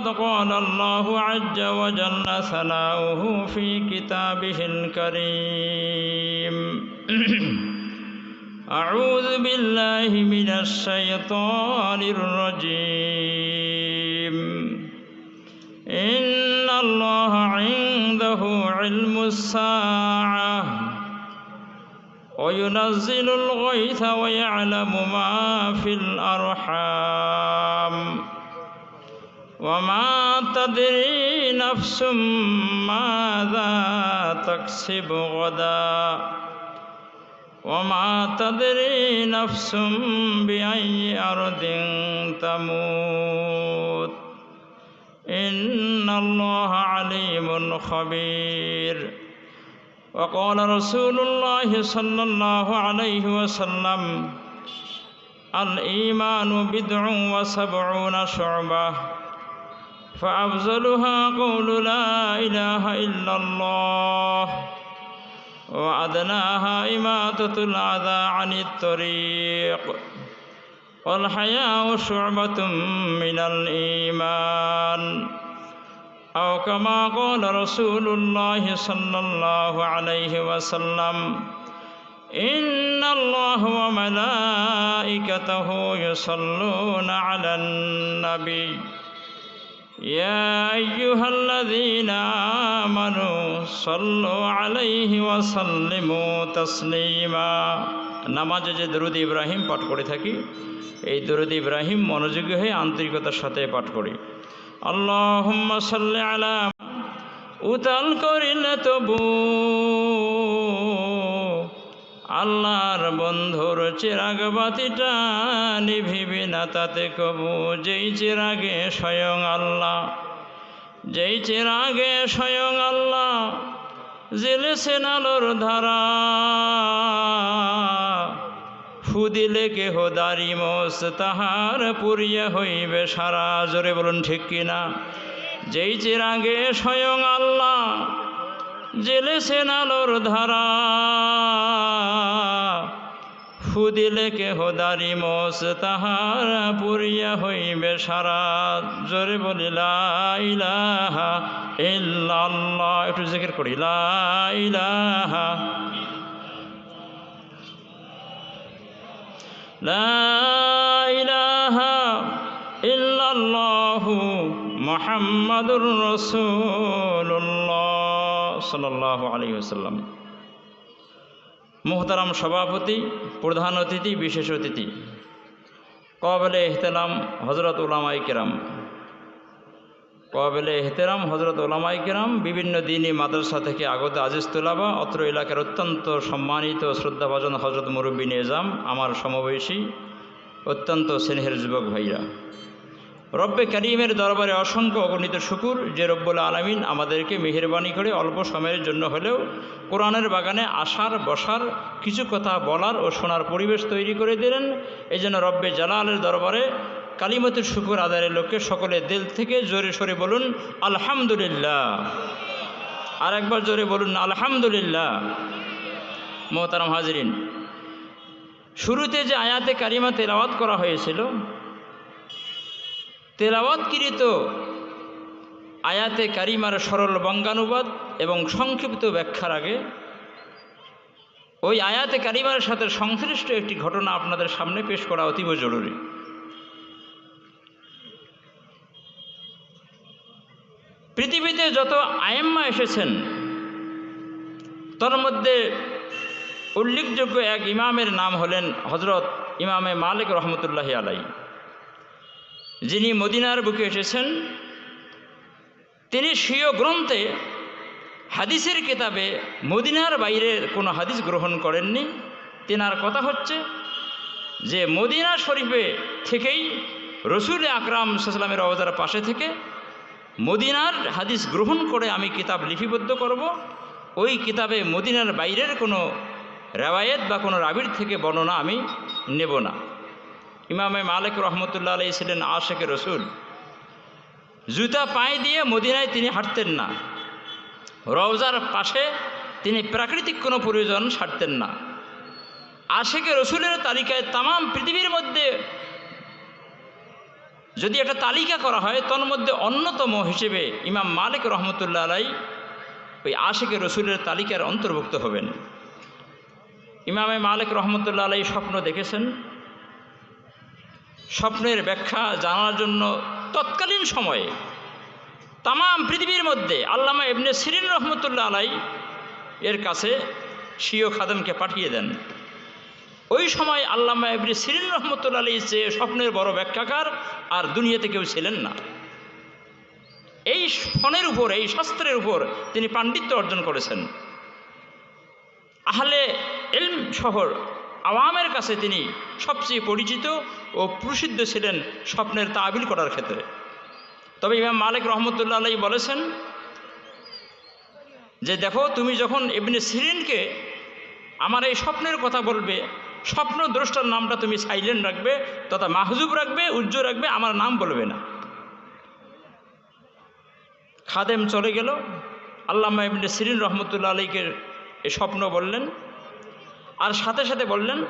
فقد قال الله عز وجل ثناؤه في كتابه الكريم. أعوذ بالله من الشيطان الرجيم. إن الله عنده علم الساعة. وينزل الغيث ويعلم ما في الأرحام. وما تدري نفس ماذا تكسب غدا. وما تدري نفس بأي أرض تموت. إن الله عليم خبير. وقال رسول الله صلى الله عليه وسلم الإيمان بدع وسبعون شعبة. فأفضلها قول لا إله إلا الله. وأدناها إماتة الأذى عن الطريق. والحياء شعبة من الإيمان. أو كما قال رسول الله صلى الله عليه وسلم إن الله وملائكته يصلون على النبي. يا أيها الذين آمنوا صلوا عليه وسلموا تسليما নামাজে যে দরুদ ইব্রাহিম পাঠ করে থাকি এই দরুদ ইব্রাহিম মনোযোগী হয়ে আন্তরিকতার সাথে পাঠ করি আল্লাহ সাল্লি আলা উতাল করিলে তবু আল্লাহর বন্ধুর চিরাগ বাতিটা নিভিবি না তাতে কবু, যেই চিরাগে স্বয়ং আল্লাহ, যেই চিরাগে স্বয়ং আল্লাহ জেলেছেন আলোর ধারা। ফুদিলে কেহ দাড়ি মোস, তাহার পুরিয়া হইবে সারা। জোরে বলুন ঠিক কিনা? যেই চিরাগে স্বয়ং আল্লাহ জেলেছেন আলোর ধারা। ফুদিলে কেহ দাড়ি মোস তাহার পুরিয়া হইবে সারা। জোরে বলি লাইলাহা ইল্লাল্লাহ। একটু জিকির করি লাইলাহা লাইলাহা ইল্লাল্লাহু মুহাম্মাদুর সাল্লাল্লাহু আলাইহি ওয়াসাল্লাম। মোহতারাম সভাপতি, প্রধান অতিথি, বিশেষ অতিথি। কবলে এহতেলাম হজরত উলামাই কেরাম। কবলে এহতেরাম হজরত ওলামাই কেরাম বিভিন্ন দিনই মাদ্রাসা থেকে আগত আজিজ তুলাবা, অত্র এলাকার অত্যন্ত সম্মানিত শ্রদ্ধাভাজন হজরত মুরব্বী নিজাম, আমার সমবয়সী, অত্যন্ত স্নেহের যুবক ভাইরা। রব্বে করিমের দরবারে অসংখ্য অগণিত শুকুর, যে রব্বুল আলমিন আমাদেরকে মেহরবানি করে অল্প সময়ের জন্য হলেও কোরআনের বাগানে আসার বসার, কিছু কথা বলার ও শোনার পরিবেশ তৈরি করে দিলেন। এই জন্য রব্বে জালালের দরবারে কালিমতের শুকুর আদায়ের লোককে সকলে দিল থেকে জোরে সরে বলুন, আলহামদুলিল্লাহ। আর একবার জোরে বলুন, আলহামদুলিল্লাহ। মোহতারাম হাজরিন, শুরুতে যে আয়াতে কারিমা তেলাওয়াত করা হয়েছিল তেলাওয়াতকৃত আয়াতে কারিমার সরল বঙ্গানুবাদ এবং সংক্ষিপ্ত ব্যাখ্যার আগে, ওই আয়াতে কারিমার সাথে সংশ্লিষ্ট একটি ঘটনা আপনাদের সামনে পেশ করা অতীব জরুরি। পৃথিবীতে যত আয়েম্মা এসেছেন তার মধ্যে উল্লেখযোগ্য এক ইমামের নাম হলেন হজরত ইমামে মালিক রহমতুল্লাহ আলাই যিনি মদিনার বুকে এসেছেন, তিনি স্বীয় গ্রন্থে হাদিসের কিতাবে মদিনার বাইরে কোনো হাদিস গ্রহণ করেননি। তেনার কথা হচ্ছে যে, মদিনা শরীফে থেকেই রসুল আকরাম সাল্লামের অবতার পাশে থেকে মদিনার হাদিস গ্রহণ করে আমি কিতাব লিপিবদ্ধ করব। ওই কিতাবে মদিনার বাইরের কোনো রেওয়ায়েত বা কোনো রাবির থেকে বর্ণনা আমি নেব না। ইমামে মালিক রহমতুল্লাহ আলাই ছিলেন আশেকে রসুল। জুতা পায়ে দিয়ে মদিনায় তিনি হাঁটতেন না। রওজার পাশে তিনি প্রাকৃতিক কোনো প্রয়োজন ছাড়তেন না। আশেকে রসুলের তালিকায় তাম পৃথিবীর মধ্যে যদি একটা তালিকা করা হয় তোর মধ্যে অন্যতম হিসেবে ইমাম মালিক রহমতুল্লাহ আলাই ওই আশেকে রসুলের তালিকার অন্তর্ভুক্ত হবেন। ইমামে মালিক রহমতুল্লাহ আলাই স্বপ্ন দেখেছেন স্বপ্নের ব্যাখ্যা জানার জন্য তৎকালীন সময়ে তাম পৃথিবীর মধ্যে আল্লামা ইবনে সিরিন রহমতুল্লা আলাই এর কাছে শিও খাদেমকে পাঠিয়ে দেন। ওই সময় আল্লামা ইবনে সিরিন রহমতুল্লাহ আলী চেয়ে স্বপ্নের বড় ব্যাখ্যাকার আর দুনিয়াতে কেউ ছিলেন না। এই ফোনের উপর, এই শাস্ত্রের উপর তিনি পাণ্ডিত্য অর্জন করেছেন। আহলে এলম শহর আওয়ামের কাছে তিনি সবচেয়ে পরিচিত ও প্রসিদ্ধ ছিলেন স্বপ্নের তাবিল করার ক্ষেত্রে। তবে ইমাম মালিক রহমতুল্লাহ আলাই বলেছেন যে, দেখো, তুমি যখন এমনি সিরিনকে আমার এই স্বপ্নের কথা বলবে, স্বপ্ন দ্রষ্টার নামটা তুমি সাইলেন্ট রাখবে, তথা মাহজুব রাখবে উজ্জ্বল রাখবে, আমার নাম বলবে না। খাদেম চলে গেল। আল্লামা ইবনে সিরিন রহমতুল্লা আলীকে এ স্বপ্ন বললেন। আর সাথে সাথে বললেন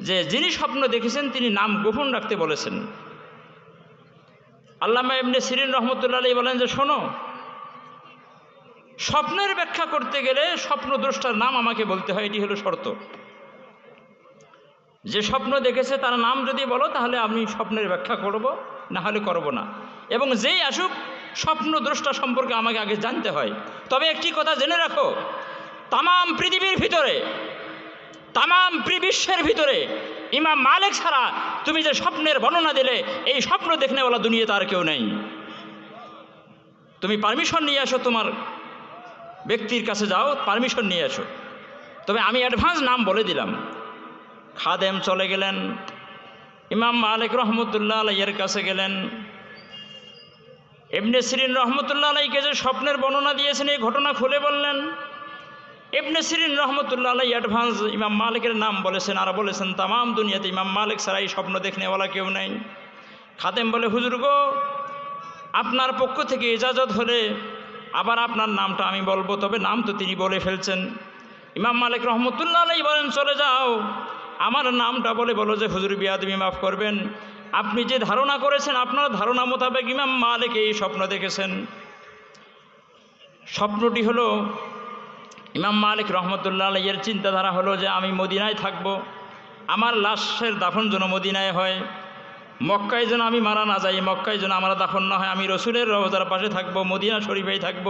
যে, যিনি স্বপ্ন দেখেছেন, তিনি নাম গোপন রাখতে বলেছেন। আল্লামা ইবনে সিরিন রহমতুল্লা আলী বলেন যে, শোনো, স্বপ্নের ব্যাখ্যা করতে গেলে স্বপ্নদ্রষ্টার নাম আমাকে বলতে হয়, এটি হলো শর্ত। যে স্বপ্ন দেখেছে, তার নাম যদি বলো, তাহলে আমি স্বপ্নের ব্যাখ্যা করব না হলে করব না। এবং যেই আসুক স্বপ্নদ্রষ্টা সম্পর্কে আমাকে আগে জানতে হয়। তবে একটি কথা জেনে রাখো, তামাম পৃথিবীর ভিতরে তামাম বিশ্বের ভিতরে ইমাম মালিক ছাড়া তুমি যে স্বপ্নের বর্ণনা দিলে, এই স্বপ্ন দেখনেওয়ালা দুনিয়া তার কেউ নেই। তুমি পারমিশন নিয়ে আসো তোমার ব্যক্তির কাছে যাও পারমিশন নিয়ে আসো। তবে আমি অ্যাডভান্স নাম বলে দিলাম। খাদেম চলে গেলেন। ইমাম মালিক রহমতুল্লাহ আলাইয়ের কাছে গেলেন। এমনি সিরিন রহমতুল্লাহ আলাইকে যে স্বপ্নের বর্ণনা দিয়েছেন, এই ঘটনা খুলে বললেন। এমনি সিরিন রহমতুল্লাহ আলাই অ্যাডভান্স ইমাম মালিকের নাম বলেছেন আর বলেছেন, তামাম দুনিয়াতে ইমাম মালিক ছাড়া এই স্বপ্ন দেখনেওয়ালা কেউ নেই। খাতেম বলে, হুজুর গো, আপনার পক্ষ থেকে ইজাজত হলে আবার আপনার নামটা আমি বলব, তবে নাম তো তিনি বলে ফেলছেন। ইমাম মালিক রহমতুল্লাহ আলাই বলেন, চলে যাও, আমার নামটা বলে বলো যে, হুজুর বিয়াদমি মাফ করবেন। আপনি যে ধারণা করেছেন, আপনার ধারণা মোতাবেক ইমাম মালিক এই স্বপ্ন দেখেছেন। স্বপ্নটি হলো ইমাম মালিক রহমতুল্লাহ আলাইয়ের চিন্তাধারা হলো যে আমি মদিনায় থাকব, আমার লাশের দাফন যেন মদিনায় হয়, মক্কায় যেন আমি মারা না যাই, মক্কায় যেন আমার দাফন না হয়, আমি রসুলের রহতার পাশে থাকব, মদিনা শরীফেই থাকব,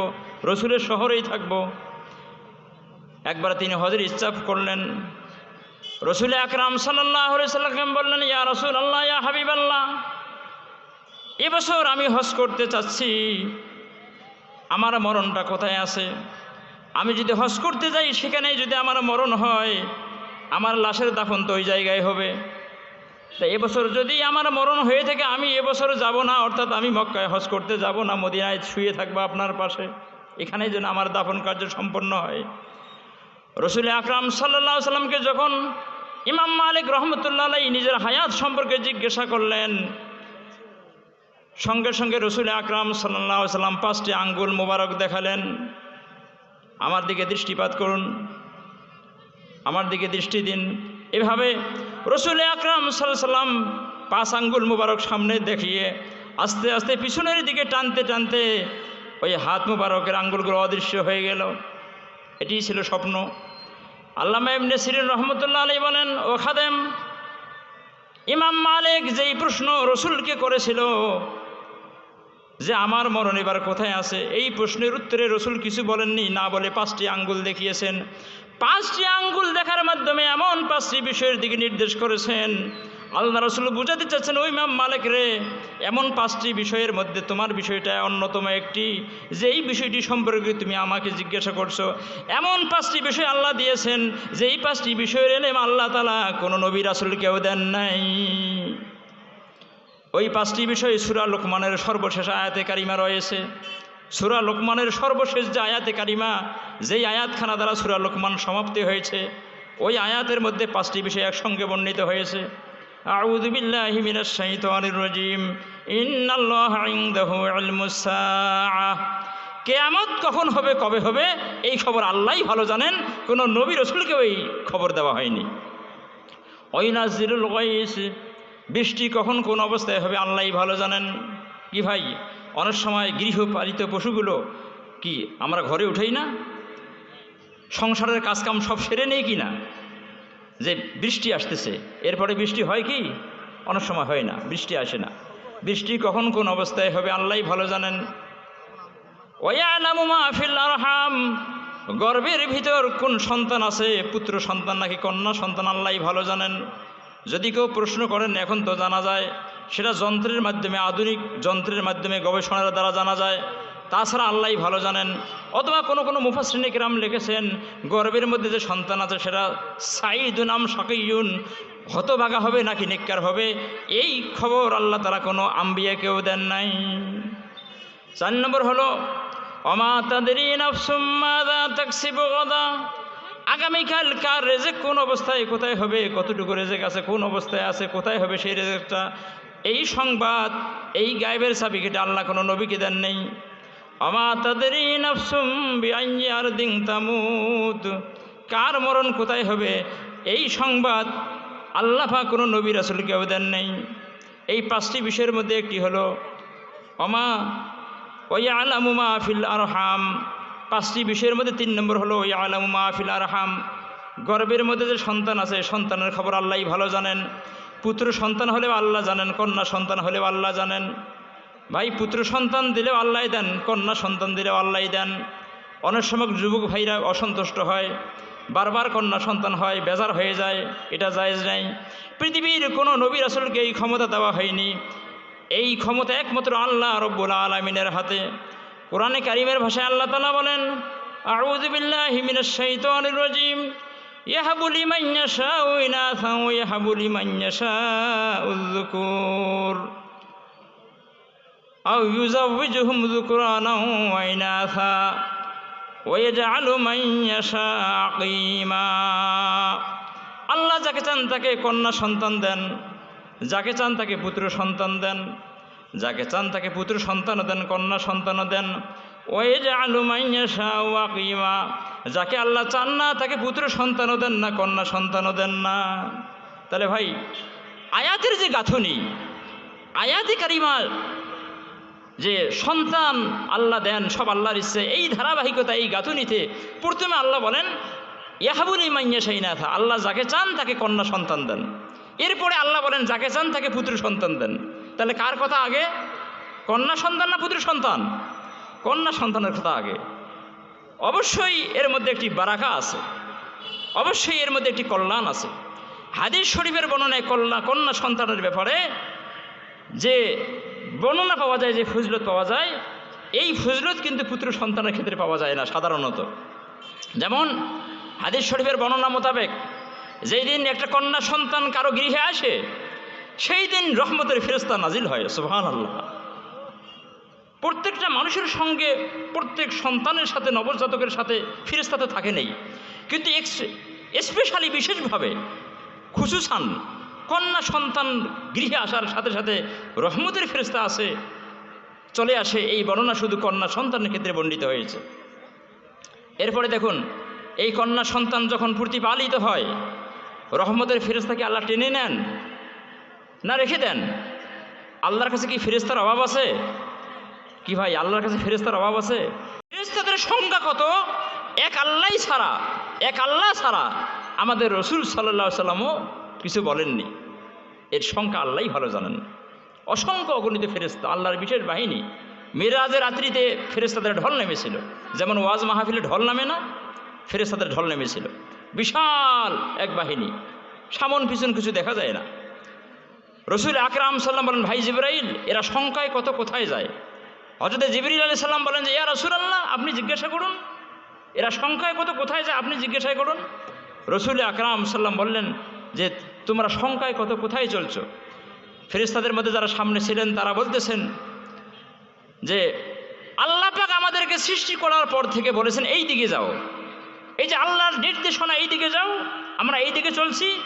রসুলের শহরেই থাকব। একবার তিনি হজের ইচ্ছা করলেন। রসুল আকরাম সাল্লাম বললেন, ইয়া রসুল আল্লাহ ইয়া হাবিব আল্লাহ এবছর আমি হজ করতে চাচ্ছি, আমার মরণটা কোথায় আছে? আমি যদি হজ করতে যাই সেখানে যদি আমার মরণ হয়, আমার লাশের দাফন তো ওই জায়গায় হবে। তা এবছর যদি আমার মরণ হয়ে থাকে, আমি এবছর যাব না, অর্থাৎ আমি মক্কায় হজ করতে যাব না, মদিনায় শুয়ে থাকব আপনার পাশে। এখানে যেন আমার দাফন কার্য সম্পন্ন হয়। রসুল আকরাম সাল্লাহ সাল্লামকে যখন ইমাম মালিক রহমতুল্লাহ নিজের হায়াত সম্পর্কে জিজ্ঞাসা করলেন, সঙ্গে সঙ্গে রসুল আকরাম সাল্লাহ সাল্লাম পাঁচটি আঙ্গুল মোবারক দেখালেন। আমার দিকে দৃষ্টিপাত করুন, আমার দিকে দৃষ্টি দিন। এভাবে রসুল আকরাম সাল্লাম পাঁচ আঙ্গুল মুবারক সামনে দেখিয়ে আস্তে আস্তে পিছনের দিকে টানতে টানতে ওই হাত মুবারকের আঙ্গুলগুলো অদৃশ্য হয়ে গেল। এটি ছিল স্বপ্ন। আল্লামা ইবনে সিরিন রহমতুল্লাহ আলী বলেন, ও খাদেম, ইমাম মালিক যেই প্রশ্ন রসুলকে করেছিল যে আমার মরণ এবার কোথায় আছে? এই প্রশ্নের উত্তরে রসুল কিছু বলেননি, না বলে পাঁচটি আঙ্গুল দেখিয়েছেন। পাঁচটি আঙ্গুল দেখার মাধ্যমে এমন পাঁচটি বিষয়ের দিকে নির্দেশ করেছেন। আল্লাহ রসুল বুঝাতে চাচ্ছেন, ওই মাম মালিক রে, এমন পাঁচটি বিষয়ের মধ্যে তোমার বিষয়টা অন্যতম একটি। যে এই বিষয়টি সম্পর্কে তুমি আমাকে জিজ্ঞাসা করছ। এমন পাঁচটি বিষয় আল্লাহ দিয়েছেন, যে এই পাঁচটি বিষয়ের এলেম আল্লাহ তালা কোনো নবীর আসল কেউ দেন নাই। ওই পাঁচটি বিষয় সুরা লোকমানের সর্বশেষ আয়াতে কারিমা রয়েছে। সুরা লোকমানের সর্বশেষ যে আয়াতে কারিমা, যেই আয়াতখানা দ্বারা সুরা লোকমান সমাপ্তি হয়েছে, ওই আয়াতের মধ্যে পাঁচটি বিষয় একসঙ্গে বর্ণিত হয়েছে। কেয়ামত কখন হবে, কবে হবে, এই খবর আল্লাহই ভালো জানেন, কোনো নবী রসুলকেও এই খবর দেওয়া হয়নি। ওইনাজিরুল গাইস। বৃষ্টি কখন কোন অবস্থায় হবে আল্লাহ ভালো জানেন। কি ভাই, অনেক সময় গৃহপালিত পশুগুলো কি আমরা ঘরে উঠেই না? সংসারের কাজকাম সব সেরে নেই কি না? যে বৃষ্টি আসতেছে, এরপরে বৃষ্টি হয় কি? অনেক সময় হয় না, বৃষ্টি আসে না। বৃষ্টি কখন কোন অবস্থায় হবে আল্লাহ ভালো জানেন। আরহাম, গর্ভের ভিতর কোন সন্তান আছে? পুত্র সন্তান নাকি কন্যা সন্তান আল্লাহ ভালো জানেন। যদি কেউ প্রশ্ন করেন, এখন তো জানা যায়। সেটা যন্ত্রের মাধ্যমে, আধুনিক যন্ত্রের মাধ্যমে গবেষণার দ্বারা জানা যায়। তাছাড়া আল্লাহ ভালো জানেন। অথবা কোনো কোনো মুফাশ্রেণিক রাম লিখেছেন, গর্বের মধ্যে যে সন্তান আছে সেটা সাইদুন আম সাকিউন হতভাগা হবে নাকি নিকার হবে? এই খবর আল্লাহ তারা কোনো আম্বিয়াকেও দেন নাই। চার নম্বর হলো, অমা তাদের আগামীকাল কার রেজেক কোন অবস্থায়, কোথায় হবে, কতটুকু রেজেক আছে, কোন অবস্থায় আছে, কোথায় হবে সেই রেজেকটা, এই সংবাদ, এই গায়েবের সাবিকেটা আল্লাহ কোনো নবীকে দেন নেই। অমা তাদের বিআইয়ার দিং তামুদ। কার মরণ কোথায় হবে, এই সংবাদ আল্লাফা কোনো নবী রাসুলকেও দেন নেই। এই পাঁচটি বিষয়ের মধ্যে একটি হলো, অমা ওই আলামুমা ফিল আরহাম। পাঁচটি বিষয়ের মধ্যে তিন নম্বর হলো ওই আলামুমা ফিল আরহাম। গর্বের মধ্যে যে সন্তান আছে, সন্তানের খবর আল্লাহ ভালো জানেন। পুত্র সন্তান হলেও আল্লাহ জানেন, কন্যা সন্তান হলেও আল্লাহ জানেন। ভাই, পুত্র সন্তান দিলেও আল্লাহ দেন, কন্যা সন্তান দিলেও আল্লাহ দেন। অনেক সময় যুবক ভাইরা অসন্তুষ্ট হয়, বারবার কন্যা সন্তান হয়, বেজার হয়ে যায়, এটা জায়েজ নাই। পৃথিবীর কোনো নবীর আসলকে এই ক্ষমতা দেওয়া হয়নি। এই ক্ষমতা একমাত্র আল্লাহ রব্বুল আলমিনের হাতে। কোরআনে কারিমের ভাষায় আল্লাহ তালা বলেন আউজবিল্লাহ রজিম। ইয়াহাবুলি মাইয়াশা ইনাথা ইয়াহাবুলি মাইয়াশা উজ্জুকুর আও ইউজাউজুহুম যুকরানাও ওয়াইনাথা ওয়াইজআলু মাইয়াশা আকিমা। আল্লাহ যাকে চান তাকে কন্যা সন্তান দেন, যাকে চান তাকে পুত্র সন্তান দেন। যাকে চান তাকে পুত্র সন্তানও দেন, কন্যা সন্তানও দেন। ওয়ে যে আলু ওয়াকিমা, যাকে আল্লাহ চান না তাকে পুত্র সন্তানও দেন না, কন্যা সন্তানও দেন না। তাহলে ভাই, আয়াতের যে গাঁথনি, আয়াতি কারিমা যে সন্তান আল্লাহ দেন, সব আল্লাহর ইচ্ছে, এই ধারাবাহিকতা, এই গাঁথুনিতে প্রথমে আল্লাহ বলেন ইয়াহাবুলি মাইয়া সাইনাথা আল্লাহ যাকে চান তাকে কন্যা সন্তান দেন। এরপরে আল্লাহ বলেন, যাকে চান তাকে পুত্র সন্তান দেন। তাহলে কার কথা আগে? কন্যা সন্তান না পুত্র সন্তান? কন্যা সন্তানের কথা আগে। অবশ্যই এর মধ্যে একটি বারাকা আছে। অবশ্যই এর মধ্যে একটি কল্যাণ আছে। হাদিস শরীফের বর্ণনায় কল্যাণ কন্যা সন্তানের ব্যাপারে যে বর্ণনা পাওয়া যায়, যে ফজলত পাওয়া যায়, এই ফজলত কিন্তু পুত্র সন্তানের ক্ষেত্রে পাওয়া যায় না সাধারণত। যেমন হাদিস শরীফের বর্ণনা মোতাবেক, যেই দিন একটা কন্যা সন্তান কারও গৃহে আসে সেই দিন রহমতের ফেরস্তা নাজিল হয় সুহান আল্লাহ প্রত্যেকটা মানুষের সঙ্গে, প্রত্যেক সন্তানের সাথে, নবজাতকের সাথে ফেরেস্তা তো থাকে নেই। কিন্তু স্পেশালি বিশেষভাবে খুশুসান কন্যা সন্তান গৃহে আসার সাথে সাথে রহমতের ফেরস্তা আসে, চলে আসে, এই বর্ণনা শুধু কন্যা সন্তানের ক্ষেত্রে বর্ণিত হয়েছে। এরপরে দেখুন, এই কন্যা সন্তান যখন প্রতিপালিত হয়, রহমতের ফেরেস্তাকে আল্লাহ টেনে নেন না, রেখে দেন। আল্লাহর কাছে কি ফেরেস্তার অভাব আছে? কি ভাই, আল্লাহর কাছে ফেরেস্তার অভাব আছে? ফেরেস্তাদের সংখ্যা কত? এক আল্লাহ ছাড়া, এক আল্লাহ ছাড়া আমাদের রসুল সাল্লা সাল্লামও কিছু বলেননি। এর সংখ্যা আল্লাহ ভালো জানেন। অসংখ্য অগণিত ফেরেস্তা আল্লাহর বিশেষ বাহিনী মেরাজের রাত্রিতে ফেরেস্তাদের ঢল নেমেছিল। যেমন ওয়াজ মাহফিলে ঢল নামে না? ফেরেস্তাদের ঢল নেমেছিল। বিশাল এক বাহিনী। সামন পিছন কিছু দেখা যায় না। রসুল আকরাম সাল্লাম বলেন, ভাই জিব্রাইল, এরা শঙ্কায় কত কোথায় যায়? হজরত জিবরিল আলি সাল্লাম বলেন যে, ইয়া রসুল আল্লাহ আপনি জিজ্ঞাসা করুন। এরা শঙ্কায় কত কোথায় যায়, আপনি জিজ্ঞাসা করুন। রসুল আকরাম সাল্লাম বললেন যে, তোমরা শঙ্কায় কত কোথায় চলছ? ফেরিস্তাদের মধ্যে যারা সামনে ছিলেন, তারা বলতেছেন যে, আল্লাহ পাক আমাদেরকে সৃষ্টি করার পর থেকে বলেছেন, এই দিকে যাও। এই যে আল্লাহর নির্দেশনা, এই দিকে যাও, আমরা এই দিকে চলছি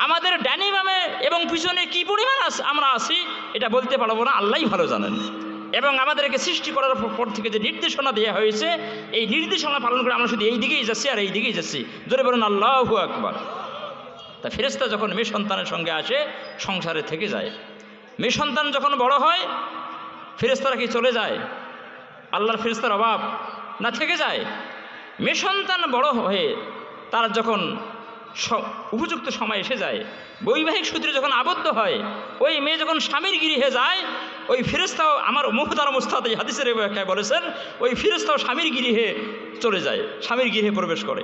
আমাদের ডানি বামে এবং পিছনে কি পরিমাণ আমরা আছি, এটা বলতে পারব না, আল্লাহই ভালো জানেন। এবং আমাদেরকে সৃষ্টি করার পর- থেকে যে নির্দেশনা দেওয়া হয়েছে, এই নির্দেশনা পালন করে আমরা শুধু এই দিকেই যাচ্ছি আর এই দিকেই যাচ্ছি। জোরে বলুন, আল্লাহু আকবার। তা ফেরেস্তা যখন মেয়ে সন্তানের সঙ্গে আসে, সংসারে থেকে যায়। মেয়ে সন্তান যখন বড় হয় ফেরেস্তারা কি চলে যায়? আল্লাহর ফেরেস্তার অভাব না থেকে যায়? মেয়ে সন্তান বড় হয়ে তার যখন উপযুক্ত সময় এসে যায়। বৈবাহিক সূত্রে যখন আবদ্ধ হয়, ওই মেয়ে যখন স্বামীর গৃহে যায়, ওই ফিরেস্তাও আমার মুহতার মুস্তাদ, এই হাদিসের ব্যাখ্যায় বলেছেন, ওই ফিরেস্তাও স্বামীর গৃহে চলে যায়, স্বামীর গৃহে প্রবেশ করে।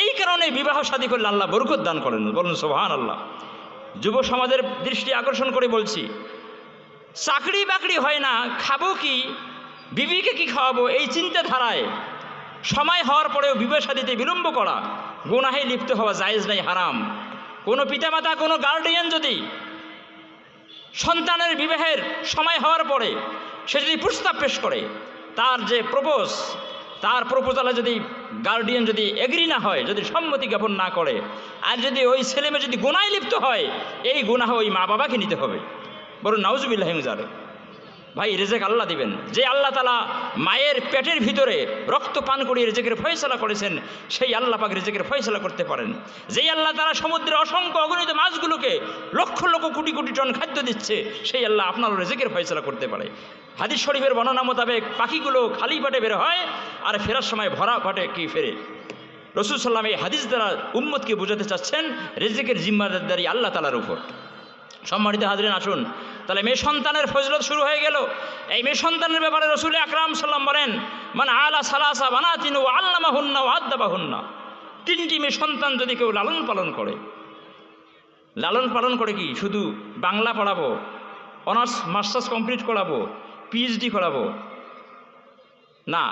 এই কারণে বিবাহ শাদী করলে আল্লাহ বরকত দান করেন, বলুন সোহান আল্লাহ যুব সমাজের দৃষ্টি আকর্ষণ করে বলছি, চাকরি বাকরি হয় না, খাব কি, বিবিকে কি খাওয়াবো, এই চিন্তাধারায় সময় হওয়ার পরেও বিবাহ সাদিতে বিলম্ব করা গুনাহে লিপ্ত হওয়া জায়েজ নাই, হারাম। কোনো পিতামাতা, কোনো গার্ডিয়ান যদি সন্তানের বিবাহের সময় হওয়ার পরে সে যদি প্রস্তাব পেশ করে, তার যে প্রপোজ, তার প্রপোজালে যদি গার্ডিয়ান যদি এগ্রি না হয়, যদি সম্মতি জ্ঞাপন না করে, আর যদি ওই ছেলেমেয়ে যদি গুনায় লিপ্ত হয়, এই গুনাহ ওই মা বাবাকে নিতে হবে। বলুন, নাউজুবিল্লাহ হিমজারে ভাই, রেজেক আল্লাহ দিবেন। যে আল্লাহ তালা মায়ের পেটের ভিতরে রক্ত পান করিয়ে রেজেকের ফয়সলা করেছেন, সেই আল্লাহ পাক রেজেকের ফয়সলা করতে পারেন। যেই আল্লাহ তারা সমুদ্রের অসংখ্য অগণিত মাছগুলোকে লক্ষ লক্ষ কোটি কোটি টন খাদ্য দিচ্ছে, সেই আল্লাহ আপনার রেজেকের ফয়সলা করতে পারে। হাদিস শরীফের বর্ণনা মোতাবেক পাখিগুলো খালি পাটে বের হয় আর ফেরার সময় ভরা পাটে কি ফেরে। রসুল সাল্লাম এই হাদিস দ্বারা উম্মতকে বোঝাতে চাচ্ছেন, রেজেকের জিম্মাদারি আল্লাহ তালার উপর। সম্মানিত হাজরিন, আসুন তাহলে মেয়ে সন্তানের ফজলত শুরু হয়ে গেল। এই মেয়ে সন্তানের ব্যাপারে রসুল আকরাম সাল্লাম বলেন মানে আলা সালাসা বানাতিন ও আল্লামা হুন্না ও আদ্দাবা হুন্না তিনটি মেয়ে সন্তান যদি কেউ লালন পালন করে, লালন পালন করে কি? শুধু বাংলা পড়াবো, অনার্স, মাস্টার্স কমপ্লিট করাবো পিএইচডি করাবো? না।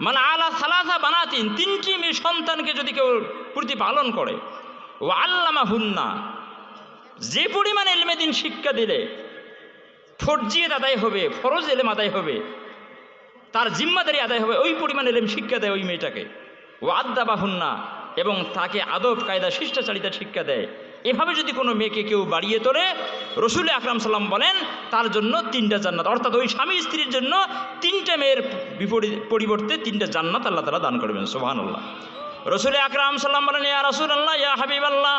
মানে আলা সালাসা বানাতিন, তিনটি মেয়ে সন্তানকে যদি কেউ প্রতিপালন করে ও আল্লামা হুন্না যে পরিমাণ এলমেদিন শিক্ষা দিলে ফরজিয়ত আদায় হবে, ফরজ এলেম আদায় হবে, তার জিম্মাদারি আদায় হবে, ওই পরিমাণ এলেম শিক্ষা দেয় ওই মেয়েটাকে। ও আদ্যা বাহুন্না এবং তাকে আদব, কায়দা, শিষ্টাচারিতা শিক্ষা দেয়। এভাবে যদি কোনো মেয়েকে কেউ বাড়িয়ে তোলে, রসুল আকরাম সাল্লাম বলেন, তার জন্য তিনটা জান্নাত, অর্থাৎ ওই স্বামী স্ত্রীর জন্য তিনটে মেয়ের বিপরীত পরিবর্তে তিনটা জান্নাত আল্লাহ তালা দান করবেন সোহান আল্লাহ রসুল আকরাম সাল্লাম বলেন, ইয়া রসুল আল্লাহ ইয়া হাবিব আল্লাহ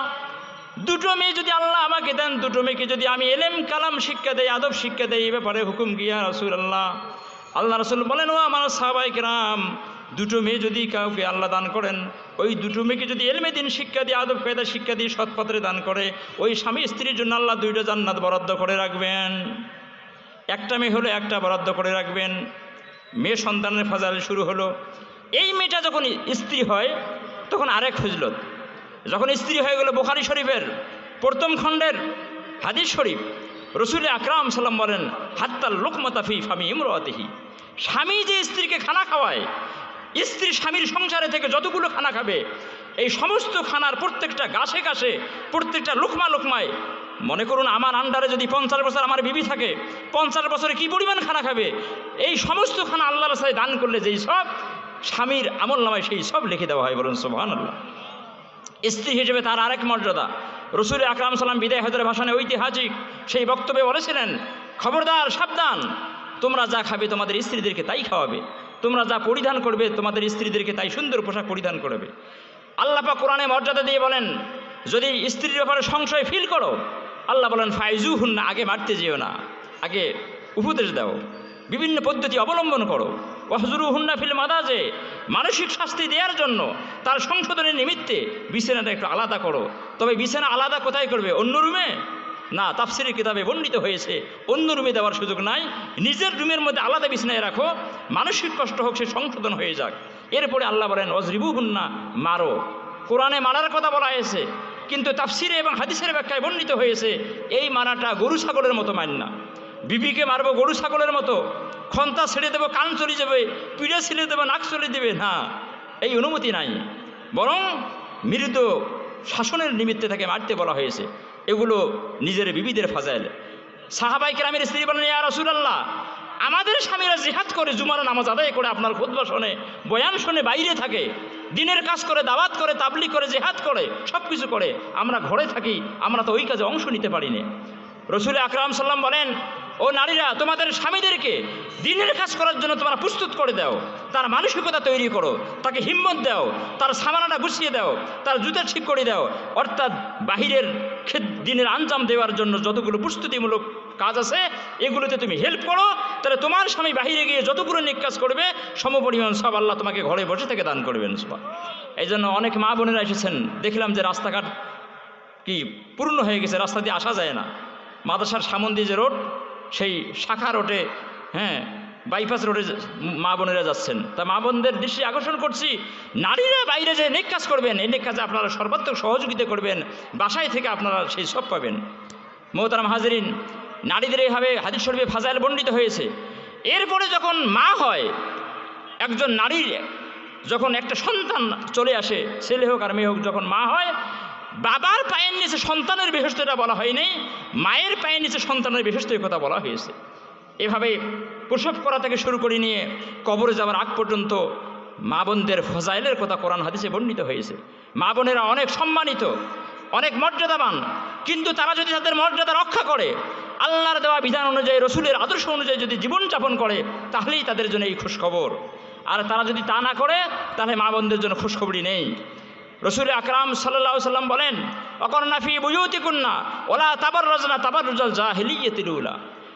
দুটো মেয়ে যদি আল্লাহ আমাকে দেন, দুটো মেয়েকে যদি আমি এলেম, কালাম শিক্ষা দেয় আদব শিক্ষা দেয় এই ব্যাপারে হুকুম গিয়া রসুল আল্লাহ আল্লাহ রসুল বলেন, ও আমার সাহাবাই রাম দুটো মেয়ে যদি কাউকে আল্লাহ দান করেন, ওই দুটো মেয়েকে যদি এলমে দিন শিক্ষা দিয়ে, আদব কায়দা শিক্ষা দিয়ে সৎপত্রে দান করে, ওই স্বামী স্ত্রীর জন্য আল্লাহ দুইটা জান্নাত বরাদ্দ করে রাখবেন। একটা মেয়ে হলে একটা বরাদ্দ করে রাখবেন। মেয়ে সন্তানের ফাজাল শুরু হলো। এই মেয়েটা যখন স্ত্রী হয়, তখন আরেক ফজলত। যখন স্ত্রী হয়ে গেল বোখারি শরীফের প্রথম খণ্ডের হাদিস শরীফ, রসুল আকরাম সাল্লাম বলেন হাত্তাল লোকমতাফি ফামি ইমরাতিহি। স্বামী যে স্ত্রীকে খানা খাওয়ায়, স্ত্রী স্বামীর সংসারে থেকে যতগুলো খানা খাবে, এই সমস্ত খানার প্রত্যেকটা গাছে গাছে, প্রত্যেকটা লুকমা লুকমায়, মনে করুন আমার আন্ডারে যদি পঞ্চাশ বছর আমার বিবি থাকে, পঞ্চাশ বছরে কি পরিমাণ খানা খাবে? এই সমস্ত খানা আল্লাহর সাথে দান করলে যেই সব স্বামীর আমল নামায় সেই সব লিখে দেওয়া হয় বলুন সোহান আল্লাহ স্ত্রী হিসেবে তার আরেক মর্যাদা। রসুল আকরাম সাল্লাম বিদায় হজরের ভাষণে ঐতিহাসিক সেই বক্তব্যে বলেছিলেন, খবরদার, সাবধান। তোমরা যা খাবে তোমাদের স্ত্রীদেরকে তাই খাওয়াবে। তোমরা যা পরিধান করবে তোমাদের স্ত্রীদেরকে তাই সুন্দর পোশাক পরিধান করবে। আল্লাপা কোরআনে মর্যাদা দিয়ে বলেন, যদি স্ত্রীর ব্যাপারে সংশয় ফিল করো, আল্লাহ বলেন ফাইজু হুন না আগে মারতে যেও না। আগে উপদেশ দাও। বিভিন্ন পদ্ধতি অবলম্বন করো। ওয়াহজুরু হুন্না ফিল মাদাজে, মানসিক শাস্তি দেওয়ার জন্য তার সংশোধনের নিমিত্তে বিছানাটা একটু আলাদা করো। তবে বিছানা আলাদা কোথায় করবে? অন্য রুমে? না, তাফসিরের কিতাবে বর্ণিত হয়েছে, অন্য রুমে দেওয়ার সুযোগ নাই। নিজের রুমের মধ্যে আলাদা বিছানায় রাখো, মানসিক কষ্ট হোক, সে সংশোধন হয়ে যাক। এরপরে আল্লাহ বলেন অজরিবু হুন্না মারো। কোরআনে মারার কথা বলা হয়েছে, কিন্তু তাফসিরে এবং হাদিসের ব্যাখ্যায় বর্ণিত হয়েছে, এই মারাটা গরু ছাগলের মতো মান না বিবিকে মারবো গরু ছাগলের মতো খন্তা ছেড়ে দেবো, কান চলে যাবে পিড়ে ছেড়ে দেবো, নাক চলে দেবে। না, এই অনুমতি নাই। বরং মৃত শাসনের নিমিত্তে তাকে মারতে বলা হয়েছে। এগুলো নিজের বিবিদের ফাজাইল। সাহাবাই কেরামের স্ত্রী বলেন, ইয়া রসুলাল্লাহ, আমাদের স্বামীরা জিহাদ করে, জুমার নামাজ আদায় করে আপনার খুদ্া শোনে, বয়ান শোনে, বাইরে থাকে, দিনের কাজ করে, দাওয়াত করে তাবলি করে, জেহাদ করে সব কিছু করে, আমরা ঘরে থাকি, আমরা তো ওই কাজে অংশ নিতে পারিনি রসুল আকরাম সাল্লাম বলেন ও নারীরা, তোমাদের স্বামীদেরকে দিনের কাজ করার জন্য তোমরা প্রস্তুত করে দাও। তার মানসিকতা তৈরি করো, তাকে হিম্মত দাও, তার সামানাটা গুছিয়ে দাও, তার জুতা ঠিক করে দাও। অর্থাৎ বাহিরের দিনের আঞ্জাম দেওয়ার জন্য যতগুলো প্রস্তুতিমূলক কাজ আছে, এগুলোতে তুমি হেল্প করো। তাহলে তোমার স্বামী বাহিরে গিয়ে যতগুলো নেক কাজ করবে, সমপরিমাণ সব আল্লাহ তোমাকে ঘরে বসে থেকে দান করবেন সব এই জন্য অনেক মা বোনেরা এসেছেন, দেখলাম যে রাস্তাঘাট কি পূর্ণ হয়ে গেছে, রাস্তা দিয়ে আসা যায় না। মাদ্রাসার সামন দিয়ে যে রোড সেই শাখা রোডে হ্যাঁ বাইপাস রোডে মা বোনেরা যাচ্ছেন। তা মা বোনদের দৃষ্টি আকর্ষণ করছি, নারীরা বাইরে যে নেক কাজ করবেন, এই নেক কাজে আপনারা সর্বাত্মক সহযোগিতা করবেন, বাসায় থেকে আপনারা সেই সব পাবেন। মোহতারাম হাজরিন, নারীদের এইভাবে হাদিস শরীফে ফাজাইল বর্ণিত হয়েছে। এরপরে যখন মা হয়, একজন নারীর যখন একটা সন্তান চলে আসে, ছেলে হোক আর মেয়ে হোক, যখন মা হয় বাবার পায়ের নিচে সন্তানের বিশেষত্বটা বলা হয়নি, মায়ের পায়ের নিচে সন্তানের বিশেষত্বের কথা বলা হয়েছে। এভাবে প্রসব করা থেকে শুরু করে নিয়ে কবরে যাওয়ার আগ পর্যন্ত মা বোনদের ফজাইলের কথা কোরআন হাদিসে বর্ণিত হয়েছে। মা বোনেরা অনেক সম্মানিত, অনেক মর্যাদাবান, কিন্তু তারা যদি তাদের মর্যাদা রক্ষা করে, আল্লাহর দেওয়া বিধান অনুযায়ী, রসুলের আদর্শ অনুযায়ী যদি জীবনযাপন করে, তাহলেই তাদের জন্য এই খুশখবর। আর তারা যদি তা না করে, তাহলে মা বোনদের জন্য খুশখবরই নেই। রসুল আকরাম সাল্লাহ সাল্লাম বলেন অকর্ণাফি বুঝুতি কন্যা ওলা তাবার রাজনা তাবার রুজাল জাহিলিয়তিলুলা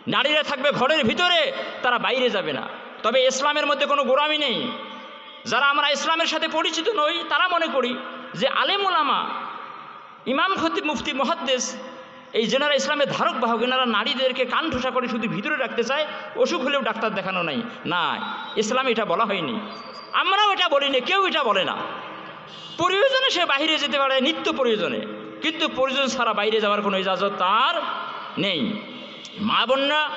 নারীরা থাকবে ঘরের ভিতরে, তারা বাইরে যাবে না। তবে ইসলামের মধ্যে কোনো গোড়ামি নেই। যারা আমরা ইসলামের সাথে পরিচিত নই, তারা মনে করি যে আলেমুলামা ইমাম খতিব মুফতি মহাদ্দেশ এই যেনারা ইসলামের ধারক বাহক, এনারা নারীদেরকে কান ঠোসা করে শুধু ভিতরে রাখতে চায়, অসুখ হলেও ডাক্তার দেখানো নাই। না ইসলামে এটা বলা হয়নি। আমরাও এটা বলিনি, কেউ এটা বলে না। প্রয়োজনে সে বাইরে যেতে পারে, নিত্য প্রয়োজনে। কিন্তু প্রয়োজন ছাড়া বাইরে যাওয়ার কোনো ইজাজত তার নেই। মা বোনরা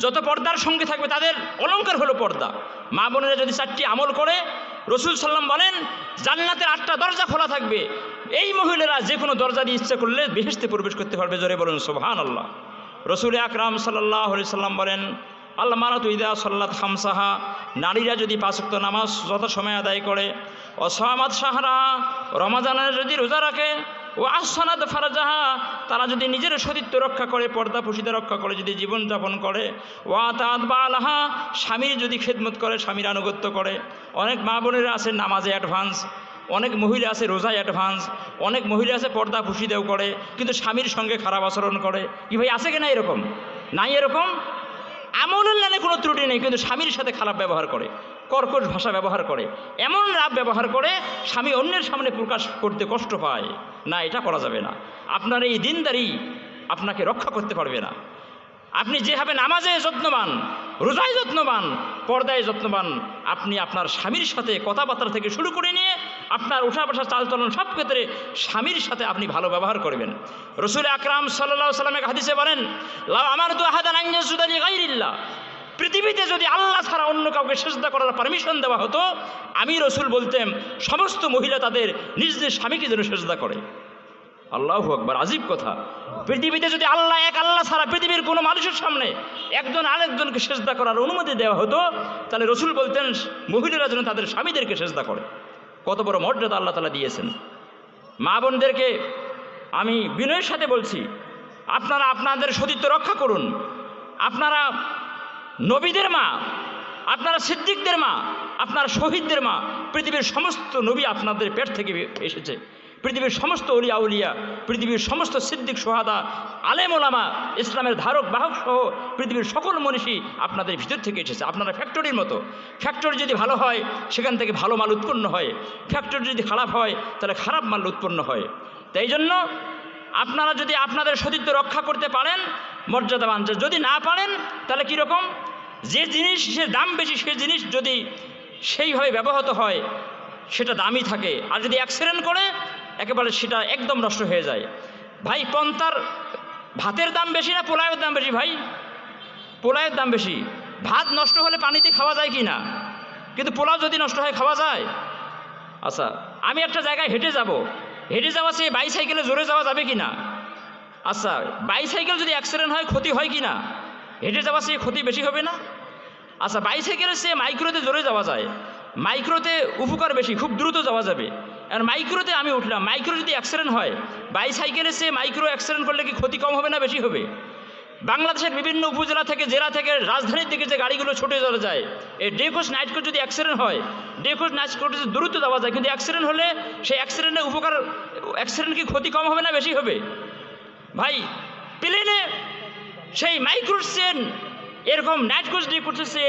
যত পর্দার সঙ্গে থাকবে, তাদের অলংকার হলো পর্দা। মা বোনেরা যদি চারটি আমল করে, রসুল সাল্লাম বলেন, জান্নাতের আটটা দরজা খোলা থাকবে। এই মহিলারা যে কোনো দরজা দিয়ে ইচ্ছা করলে বেহেস্তে প্রবেশ করতে পারবে, জোরে বলুন সোহান আল্লাহ রসুল আকরাম সাল্লাহ সাল্লাম বলেন আল্লাহ মারাত ইদা সাল্লাত খামসাহা। নারীরা যদি পাঁচক্ত নামাজ যত সময় আদায় করে অসহামাত সাহারা রমাজানের যদি রোজা রাখে, ও আসানাদ ফারাজাহা, তারা যদি নিজের সতীত্ব রক্ষা করে, পর্দা পুষিতে রক্ষা করে, যদি জীবনযাপন করে ও আতাত বা আলাহা, স্বামীর যদি খেদমত করে, স্বামীর আনুগত্য করে। অনেক মা বোনেরা আছে নামাজে অ্যাডভান্স, অনেক মহিলা আছে রোজায় অ্যাডভান্স, অনেক মহিলা আছে পর্দা পুষিতেও করে, কিন্তু স্বামীর সঙ্গে খারাপ আচরণ করে। কি ভাই, আছে কি না এরকম? নাই এরকম? আমলের লাইনে কোনো ত্রুটি নেই, কিন্তু স্বামীর সাথে খারাপ ব্যবহার করে। কর্কশ ভাষা ব্যবহার করে। এমন রাব ব্যবহার করে স্বামী অন্যের সামনে প্রকাশ করতে কষ্ট পায়। না, এটা করা যাবে না। আপনার এই দিনদারি আপনাকে রক্ষা করতে পারবে না। আপনি যেভাবে নামাজে যত্নবান, রোজায় যত্নবান, পর্দায় যত্নবান, আপনি আপনার স্বামীর সাথে কথাবার্তা থেকে শুরু করে নিয়ে আপনার উঠা বসা চালচলন সব ক্ষেত্রে স্বামীর সাথে আপনি ভালো ব্যবহার করবেন। রসুল আকরাম সাল্লাহ সাল্লামের হাদিসে বলেন আমার তো আহাদান গাইরিল্লা পৃথিবীতে যদি আল্লাহ ছাড়া অন্য কাউকে সেজদা করার পারমিশন দেওয়া হতো, আমি রসুল বলতেন, সমস্ত মহিলা তাদের নিজ নিজ স্বামীকে যেন সেজদা করে। আল্লাহ আকবার, আজীব কথা। পৃথিবীতে যদি আল্লাহ এক, আল্লাহ ছাড়া পৃথিবীর কোনো মানুষের সামনে একজন আরেকজনকে সেজদা করার অনুমতি দেওয়া হতো, তাহলে রসুল বলতেন, মহিলারা যেন তাদের স্বামীদেরকে সেজদা করে। কত বড় মর্যাদা আল্লাহ তালা দিয়েছেন। মা বোনদেরকে আমি বিনয়ের সাথে বলছি, আপনারা আপনাদের সতীত্ব রক্ষা করুন। আপনারা নবীদের মা, আপনারা সিদ্দিকদের মা, আপনার শহীদদের মা, পৃথিবীর সমস্ত নবী আপনাদের পেট থেকে এসেছে। পৃথিবীর সমস্ত অলিয়া উলিয়া পৃথিবীর সমস্ত সিদ্দিক সোহাদা, আলেম ওলামা, ইসলামের ধারক, বাহক সহ পৃথিবীর সকল মনীষী আপনাদের ভিতর থেকে এসেছে। আপনারা ফ্যাক্টরির মতো। ফ্যাক্টরি যদি ভালো হয়, সেখান থেকে ভালো মাল উৎপন্ন হয়। ফ্যাক্টরি যদি খারাপ হয়, তাহলে খারাপ মাল উৎপন্ন হয়। তাই জন্য আপনারা যদি আপনাদের সতীত্ব রক্ষা করতে পারেন মর্যাদা মর্যাদাবান। যদি না পারেন, তাহলে কীরকম যে জিনিস জিনিসের দাম বেশি সেই জিনিস যদি সেইভাবে ব্যবহৃত হয়, সেটা দামি থাকে। আর যদি অ্যাক্সিডেন্ট করে, একেবারে সেটা একদম নষ্ট হয়ে যায়। ভাই পন্তার ভাতের দাম বেশি না পোলাওয়ের দাম বেশি ভাই? পোলাওয়ের দাম বেশি। ভাত নষ্ট হলে পানিতে খাওয়া যায় কি না? কিন্তু পোলাও যদি নষ্ট হয়, খাওয়া যায়? আচ্ছা আমি একটা জায়গায় হেঁটে যাব। হেঁটে যাওয়া সে বাইসাইকেলে জোরে যাওয়া যাবে কি না? আচ্ছা বাইসাইকেল যদি অ্যাক্সিডেন্ট হয়, ক্ষতি হয় কি না? হেঁটে যাওয়া সে ক্ষতি বেশি হবে না। আচ্ছা বাইসাইকেলের সে মাইক্রোতে জোরে যাওয়া যায়। মাইক্রোতে উপকার বেশি, খুব দ্রুত যাওয়া যাবে। আর মাইক্রোতে আমি উঠলাম, মাইক্রো যদি অ্যাক্সিডেন্ট হয় বাইসাইকেলে সে মাইক্রো অ্যাক্সিডেন্ট করলে কি ক্ষতি কম হবে না বেশি হবে? বাংলাদেশের বিভিন্ন উপজেলা থেকে, জেলা থেকে, রাজধানীর দিকে যে গাড়িগুলো ছুটে চলে যায়, এই ডে কোচ নাইট কোচ যদি অ্যাক্সিডেন্ট হয় ডে কোচ নাইট কোচ যদি দ্রুত দেওয়া যায়, কিন্তু অ্যাক্সিডেন্ট হলে সেই অ্যাক্সিডেন্টের উপকার অ্যাক্সিডেন্ট কি ক্ষতি কম হবে না বেশি হবে? ভাই প্লেনে সেই মাইক্রোসেন, এরকম নাইট কোচ ডে করতেছে,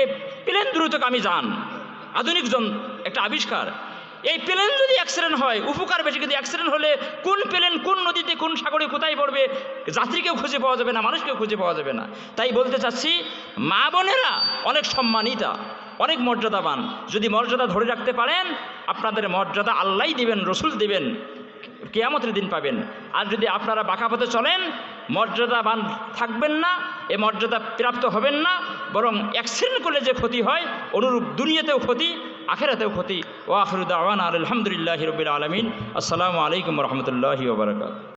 প্লেন দ্রুতগামী যান আধুনিক জন, একটা আবিষ্কার। এই প্লেন যদি অ্যাক্সিডেন্ট হয়, উপকার বেশি, কিন্তু অ্যাক্সিডেন্ট হলে কোন প্লেন, কোন নদীতে, কোন সাগরে কোথায় পড়বে, যাত্রীকেও খুঁজে পাওয়া যাবে না, মানুষকেও খুঁজে পাওয়া যাবে না। তাই বলতে চাচ্ছি, মা বোনেরা অনেক সম্মানিতা, অনেক মর্যাদাবান। যদি মর্যাদা ধরে রাখতে পারেন, আপনাদের মর্যাদা আল্লাহ দিবেন, রসুল দিবেন। কেয়ামতের দিন পাবেন। আর যদি আপনারা বাঁকা পথে চলেন, মর্যাদাবান থাকবেন না, এ মর্যাদা প্রাপ্ত হবেন না, বরং অ্যাক্সিডেন্ট করলে যে ক্ষতি হয়, অনুরূপ দুনিয়াতেও ক্ষতি, আখেরাতেও ক্ষতি। ও আখরুদ্দাওয়ান আলহামদুলিল্লাহ রবিল আলমিন। আসসালামু আলাইকুম রহমতুল্লাহি ওবরাকাত